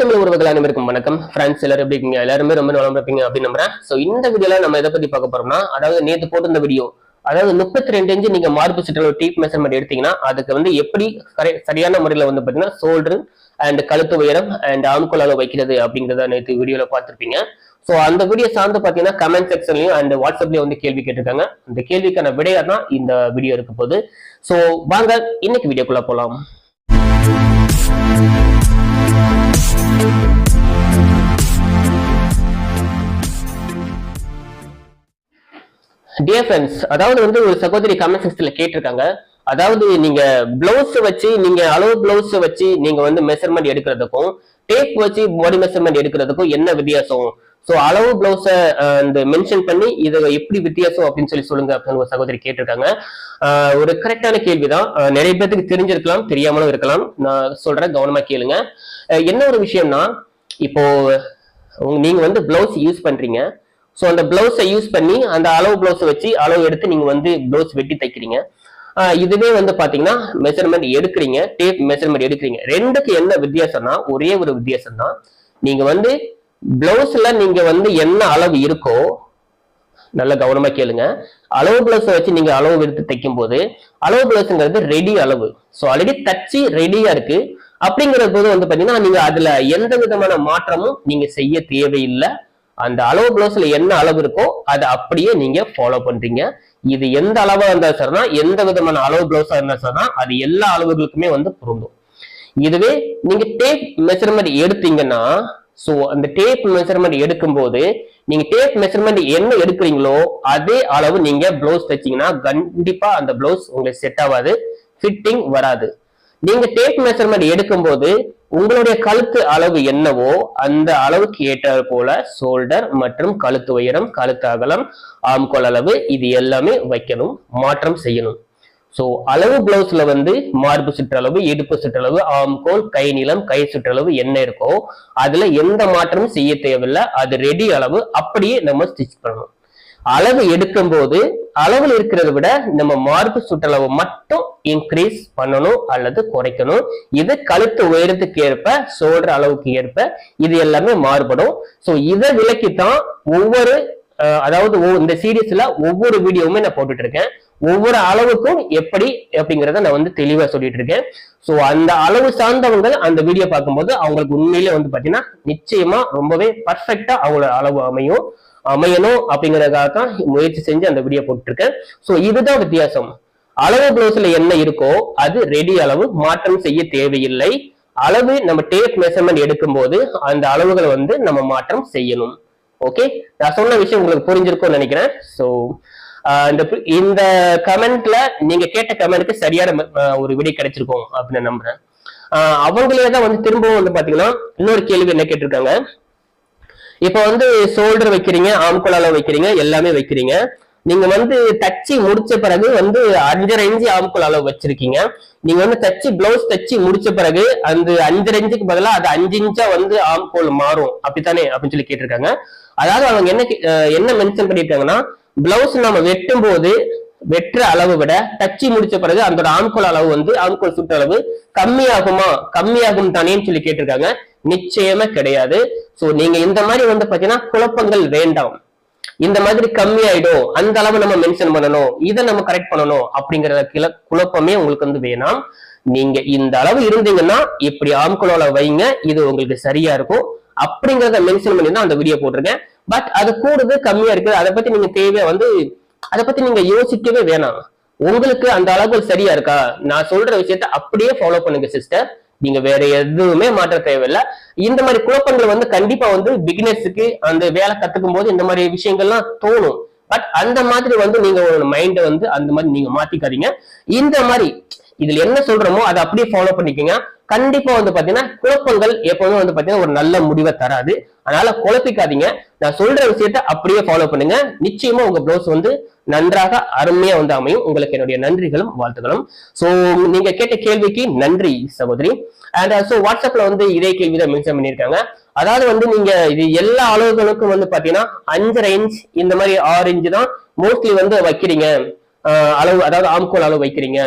தமிழ் உறவுகள் அனைவருக்கும் வணக்கம். ஃப்ரெண்ட்ஸ் எல்லாரும் எப்படி இருக்கீங்க? எல்லாருமே ரொம்ப நல்லா இருப்பீங்க அப்படின்னு நம்புறேன். ஸோ இந்த வீடியோல நம்ம எதை பத்தி பார்க்க போறோம்னா அதாவது நேத்து போட்டிருந்த வீடியோ அதாவது முப்பத்தி ரெண்டு இன்ச்சு நீங்க மார்பு சுற்றளவு டீப் மெஷர்மெண்ட் எடுத்தீங்கன்னா அதுக்கு வந்து எப்படி சரியான முறையில வந்து பாத்தீங்கன்னா சோல்டர் அண்ட் கழுத்து உயரம் அண்ட் ஆம்கோல் அளவு வைக்கிறது அப்படிங்கறத நேற்று வீடியோல பார்த்திருப்பீங்க. ஸோ அந்த வீடியோ சார்ந்து பாத்தீங்கன்னா கமெண்ட் செக்ஷன்லயும் அண்ட் வாட்ஸ்அப்லயும் வந்து கேள்வி கேட்டிருக்காங்க. அந்த கேள்விக்கான விடையா தான் இந்த வீடியோ இருக்க போகுது. ஸோ வாங்க இன்னைக்கு வீடியோக்குள்ள போலாம். டியர் ஃப்ரெண்ட்ஸ் அதாவது வந்து ஒரு சகோதரி கமெண்ட் செக்ஷன்ல கேட்டிருக்காங்க. அதாவது நீங்க பிளவுஸ் வச்சு நீங்க அளவு பிளவுஸ் வச்சு நீங்க வந்து மெஷர்மெண்ட் எடுக்கிறதுக்கும் டேப் வச்சு பாடி மெஷர்மெண்ட் எடுக்கிறதுக்கும் என்ன வித்தியாசம்? ஸோ அளவு பிளவுஸை இந்த மென்ஷன் பண்ணி இது எப்படி வித்தியாசம் அப்படின்னு சொல்லி சொல்லுங்க அப்படின்னு ஒரு சகோதரி கேட்டிருக்காங்க. ஒரு கரெக்டான கேள்விதான். நிறைய பேருக்கு தெரிஞ்சிருக்கலாம் தெரியாமலும் இருக்கலாம். நான் சொல்றேன் கவனமா கேளுங்க. என்ன ஒரு விஷயம்னா இப்போ நீங்க வந்து பிளவுஸ் யூஸ் பண்றீங்க. ஸோ அந்த பிளவுஸை யூஸ் பண்ணி அந்த அளவு பிளவுஸை வச்சு அளவு எடுத்து நீங்கள் வந்து பிளவுஸ் வெட்டி தைக்கிறீங்க. இதுவே வந்து பார்த்தீங்கன்னா மெஷர்மெண்ட் எடுக்கிறீங்க டேப் மெஷர்மெண்ட் எடுக்கிறீங்க. ரெண்டுக்கு என்ன வித்தியாசம்னா ஒரே ஒரு வித்தியாசம் தான் நீங்கள் வந்து பிளவுஸில் நீங்கள் வந்து என்ன அளவு இருக்கோ நல்ல கவனமா கேளுங்க. அளவு பிளவுஸை வச்சு நீங்க அளவு எடுத்து தைக்கும் போது அளவு பிளவுஸுங்கிறது ரெடி அளவு. ஸோ ஆல்ரெடி தச்சு ரெடியா இருக்கு. அப்படிங்கிற போது வந்து பாத்தீங்கன்னா நீங்க அதுல எந்த விதமான மாற்றமும் நீங்க செய்ய தேவையில்லை. அந்த அளவு பிளவுஸ்ல என்ன அளவு இருக்கோ அதை அப்படியே நீங்க ஃபாலோ பண்றீங்க. இது எந்த அளவா இருந்தா சரினா எந்த விதமான அளவு பிளவுஸா இருந்தா சரினா அது எல்லா அளவுகளுக்குமே வந்து பொருந்தும். இதுவே நீங்க டேப் மெஷர்மெண்ட் எடுத்தீங்கன்னா சோ அந்த டேப் மெஷர்மெண்ட் எடுக்கும்போது நீங்க டேப் மெஷர்மெண்ட் என்ன எடுக்கிறீங்களோ அதே அளவு நீங்க பிளவுஸ் தைச்சீங்கன்னா கண்டிப்பா அந்த பிளவுஸ் உங்களுக்கு செட் ஆகாது ஃபிட்டிங் வராது. நீங்க டேப் மெஷர்மெண்ட் எடுக்கும்போது உங்களுடைய கழுத்து அளவு என்னவோ அந்த அளவுக்கு ஏற்றாறு போல ஷோல்டர் மற்றும் கழுத்து உயரம் கழுத்து அகலம் ஆம்கோல் அளவு இது எல்லாமே வைக்கணும் மாற்றம் செய்யணும். ஸோ அளவு பிளவுஸ்ல வந்து மார்பு சுற்றளவு இடுப்பு சுற்றளவு ஆம்கோல் கை நீளம் கை சுற்றளவு என்ன இருக்கோ அதுல எந்த மாற்றமும் செய்ய தேவையில்லை. அது ரெடி அளவு அப்படியே நம்ம ஸ்டிச் பண்ணணும். அளவு எடுக்கும் போது அளவில் இருக்கிறத விட நம்ம மார்பு சுற்றளவு மட்டும் இன்க்ரீஸ் பண்ணணும் அல்லது குறைக்கணும். இது கழுத்து உயரத்துக்கு ஏற்ப ஷோல்டர் அளவுக்கு ஏற்ப இது எல்லாமே மாறுபடும். சோ இதை விலக்கித்தான் ஒவ்வொரு அதாவது இந்த சீரீஸ்ல ஒவ்வொரு வீடியோவுமே நான் போட்டுட்டு இருக்கேன் ஒவ்வொரு அளவுக்கும் எப்படி அப்படிங்கறத நான் வந்து தெளிவா சொல்லிட்டு இருக்கேன் சோ அந்த அளவு சார்ந்தவங்க அந்த வீடியோ பார்க்கும்போது அவங்களுக்கு உண்மையிலே வந்து பாத்தீங்கன்னா நிச்சயமா ரொம்பவே பர்ஃபெக்டா அவங்களோட அளவு அமையும். அமையணும் அப்படிங்கறதுக்காக தான் முயற்சி செஞ்சு அந்த வீடியோ போட்டுருக்கேன். சோ இதுதான் வித்தியாசம். அளவு ப்ளவுஸ்ல என்ன இருக்கோ அது ரெடி அளவு மாற்றம் செய்ய தேவையில்லை. அளவு நம்ம டேப் மெஷர்மெண்ட் எடுக்கும்போது அந்த அளவுகளை வந்து நம்ம மாற்றம் செய்யணும். ஓகே நான் சொன்ன விஷயம் உங்களுக்கு புரிஞ்சிருக்கும்னு நினைக்கிறேன். சோ இந்த இந்த கமெண்ட்ல நீங்க கேட்ட கமெண்ட்க்கு சரியான ஒரு விடை கிடைச்சிருக்கும் அப்படின்னு நம்புறேன். ஆஹ் அவங்களே தான் வந்து திரும்பவும் வந்து பாத்தீங்கன்னா இன்னொரு கேள்வி என்ன கேட்டிருக்காங்க? இப்ப வந்து ஷோல்டர் வைக்கிறீங்க ஆம்கோல் அளவு வைக்கிறீங்க எல்லாமே வைக்கிறீங்க. நீங்க வந்து தச்சு முடிச்ச பிறகு வந்து அஞ்சரை இன்ச்சு ஆம்குள் அளவு வச்சிருக்கீங்க. நீங்க வந்து தச்சு பிளவுஸ் தச்சு முடிச்ச பிறகு அந்த அஞ்சரை இன்ச்சுக்கு பதிலா அது அஞ்சு இன்ச்சா வந்து ஆம்கோல் மாறும். அப்படித்தானே? அப்படின்னு சொல்லி கேட்டிருக்காங்க. அதாவது அவங்க என்ன என்ன மென்ஷன் பண்ணிருக்காங்கன்னா பிளவுஸ் நம்ம வெட்டும் போது வெற்ற அளவு விட தச்சு முடிச்ச பிறகு அந்த ஆண்கோல் அளவு வந்து ஆண்கோல் சுற்ற அளவு கம்மியாகுமா? கம்மியாகும் தானேன்னு சொல்லி கேட்டிருக்காங்க. நிச்சயமா கிடையாது. சோ நீங்க இந்த மாதிரி வந்து பாத்தீங்கன்னா குழப்பங்கள் வேண்டாம். இந்த மாதிரி கம்மி ஆயிடும் அந்த அளவு நம்ம மென்ஷன் பண்ணணும். இதை நம்ம கரெக்ட் பண்ணணும் அப்படிங்கிற கிள- குழப்பமே உங்களுக்கு வந்து வேணாம். நீங்க இந்த அளவு இருந்தீங்கன்னா இப்படி ஆம்குள் அளவு வைங்க. இது உங்களுக்கு சரியா இருக்கும். அப்படிங்கறத மென்ஷன் பண்ணி தான் அந்த வீடியோ போட்டிருக்கேன். பட் அது கூடுது கம்மியா இருக்கு அதை பத்தி நீங்க தேவையா வந்து அதை பத்தி நீங்க யோசிக்கவே வேணாம். உங்களுக்கு அந்த அளவுக்கு சரியா இருக்கா? நான் சொல்ற விஷயத்த அப்படியே ஃபாலோ பண்ணுங்க சிஸ்டர் நீங்க வேற எதுவுமே மாற்ற தேவையில்ல. இந்த மாதிரி குழப்பங்கள் வந்து கண்டிப்பா வந்து பிகினர்ஸுக்கு அந்த வேலை கத்துக்கும் போது இந்த மாதிரி விஷயங்கள்லாம் தோணும். பட் அந்த மாதிரி வந்து நீங்க உங்க மைண்டை வந்து அந்த மாதிரி நீங்க மாத்திக்காதீங்க. இந்த மாதிரி இதுல என்ன சொல்றோமோ அதை அப்படியே ஃபாலோ பண்ணிக்கோங்க. கண்டிப்பா வந்து பாத்தீங்கன்னா குழப்பங்கள் எப்பவுமே வந்து பாத்தீங்கன்னா ஒரு நல்ல முடிவை தராது. அதனால குழப்பிக்காதீங்க. நான் சொல்ற விஷயத்த அப்படியே ஃபாலோ பண்ணுங்க. நிச்சயமா உங்க ப்ளவுஸ் வந்து நன்றாக அருமையா வந்து அமையும். உங்களுக்கு என்னுடைய நன்றிகளும் வாழ்த்துக்களும் சோ நீங்க கேட்ட கேள்விக்கு நன்றி சகோதரி. அண்ட் ஸோ வாட்ஸ்அப்ல வந்து இதே கேள்வி தான் மென்ஷன் பண்ணியிருக்காங்க. அதாவது வந்து நீங்க இது எல்லா அளவுகளுக்கும் வந்து பாத்தீங்கன்னா அஞ்சரை இன்ச் இந்த மாதிரி ஆறு இன்ச் தான் மோஸ்ட்லி வந்து வைக்கிறீங்க. அளவு அதாவது ஆம்கோல் அளவு வைக்கிறீங்க.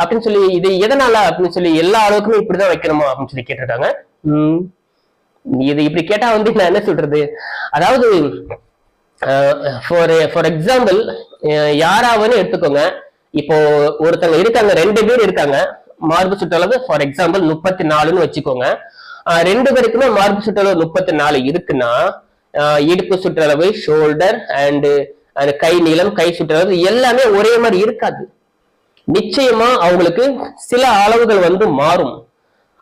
அப்படின்னு சொல்லி இது எதனால அப்படின்னு சொல்லி எல்லா அளவுக்குமே இப்படிதான் வைக்கணுமா அப்படின்னு சொல்லி கேட்டிருக்காங்க. உம் இது இப்படி கேட்டா வந்து நான் என்ன சொல்றது? அதாவது ஃபார் ஃபார் எக்ஸாம்பிள் யாராவது எடுத்துக்கோங்க. இப்போ ஒருத்தங்க இருக்காங்க ரெண்டு பேர் இருக்காங்க. மார்பு சுற்றளவு ஃபார் எக்ஸாம்பிள் முப்பத்தி நாலுன்னு வச்சுக்கோங்க. ரெண்டு பேருக்குமே மார்பு சுற்றளவு முப்பத்தி நாலு இருக்குன்னா இடுப்பு சுற்றளவு ஷோல்டர் அண்ட் அந்த கை நீளம் கை சுற்றளவு எல்லாமே ஒரே மாதிரி இருக்காது. நிச்சயமா அவங்களுக்கு சில அளவுகள் வந்து மாறும்.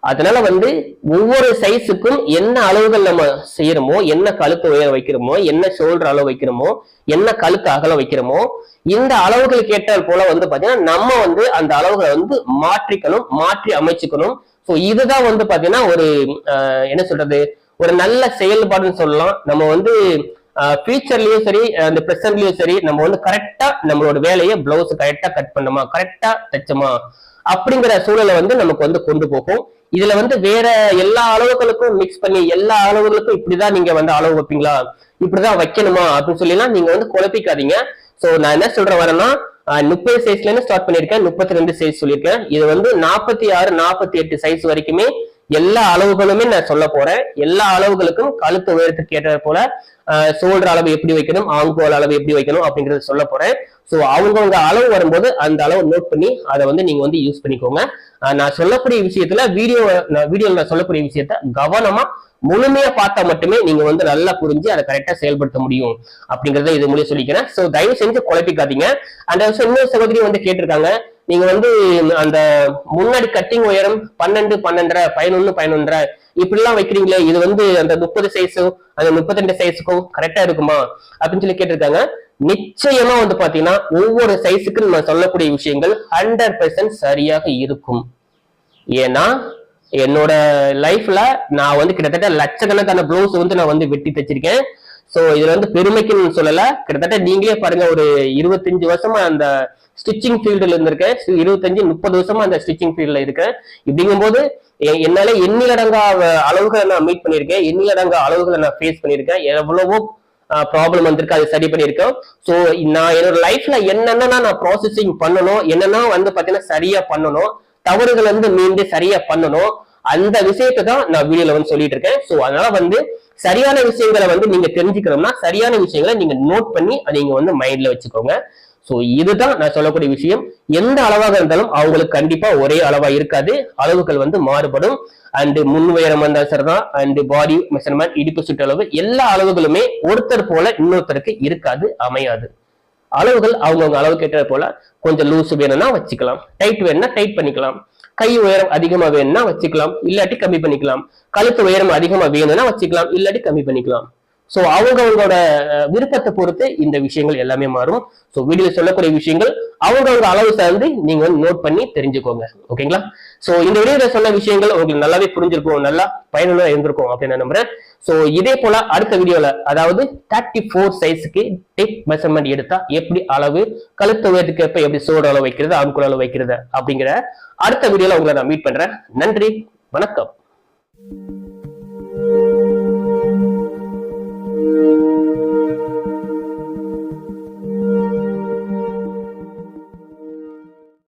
அதனால வந்து ஒவ்வொரு சைஸுக்கும் என்ன அளவுகள் நம்ம செய்யறோமோ என்ன கழுத்து உயர வைக்கிறோமோ என்ன ஷோல்டர் அளவு வைக்கிறோமோ என்ன கழுத்து அகலம் வைக்கிறோமோ இந்த அளவுகளுக்கு ஏற்றால் போல வந்து பாத்தீங்கன்னா நம்ம வந்து அந்த அளவுகளை வந்து மாற்றிக்கணும் மாற்றி அமைச்சுக்கணும். ஸோ இதுதான் வந்து பாத்தீங்கன்னா ஒரு அஹ், என்ன சொல்றது? ஒரு நல்ல செயல்பாடுன்னு சொல்லலாம். நம்ம வந்து ஃபியூச்சர்லயும் சரி அந்த ப்ரெசன்ட்லயும் சரி நம்ம வந்து கரெக்டா நம்மளோட வேலையை பிளவுஸ் கரெக்டா கட் பண்ணோமா கரெக்டா தைச்சோமா? அப்படிங்கிற சூழலை வந்து நமக்கு வந்து கொண்டு போகும். இதுல வந்து வேற எல்லா அளவுகளுக்கும் மிக்ஸ் பண்ணி எல்லா அளவுகளுக்கும் இப்படிதான் நீங்க வந்து அளவு வைப்பீங்களா? இப்படிதான் வைக்கணுமா? அப்படின்னு சொல்லிலாம் நீங்க வந்து குழப்பிக்காதீங்க. சோ நான் என்ன சொல்றேன் வரேன்னா முப்பது சைஸ்ல இருந்து ஸ்டார்ட் பண்ணிருக்கேன் முப்பத்தி ரெண்டு சைஸ் சொல்லியிருக்கேன். இது வந்து நாற்பத்தி ஆறு நாற்பத்தி எட்டு சைஸ் வரைக்குமே எல்லா அளவுகளுமே நான் சொல்ல போறேன். எல்லா அளவுகளுக்கும் கழுத்து உயரத்துக்கு ஏற்ற போல சோல்டர் அளவு எப்படி வைக்கணும் ஆங்கோல் அளவு எப்படி வைக்கணும் அப்படிங்கறத சொல்ல போறேன். ஸோ அவங்கவுங்க அளவு வரும்போது அந்த அளவு நோட் பண்ணி அதை வந்து நீங்க வந்து யூஸ் பண்ணிக்கோங்க. நான் சொல்லக்கூடிய விஷயத்துல வீடியோ வீடியோல நான் சொல்லக்கூடிய விஷயத்த கவனமா முழுமையா பார்த்தா மட்டுமே நீங்க வந்து நல்லா புரிஞ்சு அதை கரெக்டா செயல்படுத்த முடியும் அப்படிங்கறத இது மூலியம் சொல்லிக்கிறேன். சோ தயவு செஞ்சு குழப்பிக்காதீங்க. அந்த இன்னொரு சகோதரி வந்து கேட்டிருக்காங்க நீங்க வந்து அந்த முன்னாடி கட்டிங் உயரம் பன்னெண்டு பன்னெண்டரை பதினொன்னு பதினொன்றரை இப்படிலாம் வைக்கிறீங்களே இது வந்து அந்த முப்பது சைஸும் அந்த முப்பத்தி ரெண்டு சைஸுக்கும் கரெக்டா இருக்குமா? அப்படின்னு சொல்லி கேட்டிருக்காங்க. நிச்சயமா வந்து பாத்தீங்கன்னா ஒவ்வொரு சைஸுக்கு நம்ம சொல்லக்கூடிய விஷயங்கள் ஹண்ட்ரட் பெர்சன்ட் சரியாக இருக்கும். ஏன்னா என்னோட லைஃப்ல நான் வந்து கிட்டத்தட்ட லட்சக்கணக்கான ப்ளவுஸ் வந்து நான் வந்து வெட்டி தச்சிருக்கேன். சோ இதுல வந்து பெருமைக்குன்னு சொல்லல. கிட்டத்தட்ட நீங்களே பாருங்க ஒரு இருபத்தஞ்சு வருஷமா அந்த ஸ்டிச்சிங் ஃபீல்டுல இருந்திருக்கேன். இருபத்தஞ்சு முப்பது வருஷமா அந்த ஸ்டிச்சிங் ஃபீல்ட்ல இருக்கேன். இப்படிங்கும்போது போது என்னால எண்ணிலடங்கா அளவுகளை நான் மீட் பண்ணியிருக்கேன். எண்ணிலடங்கா அளவுகளை நான் ஃபேஸ் பண்ணியிருக்கேன். எவ்வளவோ ப்ராப்ளம் வந்திருக்கு அதை சரி பண்ணியிருக்கோம். ஸோ நான் என்னோட லைஃப்ல என்னென்ன நான் ப்ராசஸிங் பண்ணணும் என்னென்ன வந்து பாத்தீங்கன்னா சரியா பண்ணணும் தவறுகள் வந்து மீண்டு சரியா பண்ணணும் அந்த விஷயத்தை தான் நான் வீடியோல வந்து சொல்லிட்டு இருக்கேன். ஸோ அதனால வந்து சரியான விஷயங்களை வந்து நீங்க தெரிஞ்சுக்கணும்னா சரியான விஷயங்களை நீங்க நோட் பண்ணி நீங்க வந்து மைண்ட்ல வச்சுக்கோங்க. ஸோ இதுதான் நான் சொல்லக்கூடிய விஷயம். எந்த அளவாக இருந்தாலும் அவங்களுக்கு கண்டிப்பா ஒரே அளவா இருக்காது. அளவுகள் வந்து மாறுபடும். அண்டு முன் உயரம் வந்தா சரிதான் அண்டு பாடி மெஷர்மெண்ட் இடுப்பு சுற்றளவு எல்லா அளவுகளுமே ஒருத்தர் போல இன்னொருத்தருக்கு இருக்காது அமையாது. அளவுகள் அவங்கவுங்க அளவுக்கு ஏற்ற போல கொஞ்சம் லூஸ் வேணும்னா வச்சுக்கலாம். டைட் வேணும்னா டைட் பண்ணிக்கலாம். கை உயரம் அதிகமா வேணும்னா வச்சுக்கலாம். இல்லாட்டி கம்மி பண்ணிக்கலாம். கழுத்து உயரம் அதிகமா வேணும்னா வச்சுக்கலாம். இல்லாட்டி கம்மி பண்ணிக்கலாம். சோ அவங்க அவங்களோட விருப்பத்தை பொறுத்து இந்த விஷயங்கள் எல்லாமே மாறும். சோ வீடியோ சொல்லக்கூடிய விஷயங்கள் அவங்களோட அளவு சார்ந்து நீங்க வந்து நோட் பண்ணி தெரிஞ்சுக்கோங்க. ஓகேங்களா சோ இந்த வீடியோல சொன்ன விஷயங்கள் உங்களுக்கு நல்லாவே புரிஞ்சிருக்கும் நல்லா பயனுள்ள இருந்திருக்கும் அப்படின்னு நான் நம்புறேன். சோ இதே போல அடுத்த வீடியோல அதாவது தேர்ட்டி ஃபோர் சைஸுக்கு டேப் மெஷர்மெண்ட் எடுத்தா எப்படி அளவு கழுத்து உயரத்துக்கு எப்ப எப்படி சோடு அளவு வைக்கிறது அணுக்குள் அளவு வைக்கிறது அப்படிங்கிற அடுத்த வீடியோல உங்களை நான் மீட் பண்றேன். நன்றி வணக்கம்.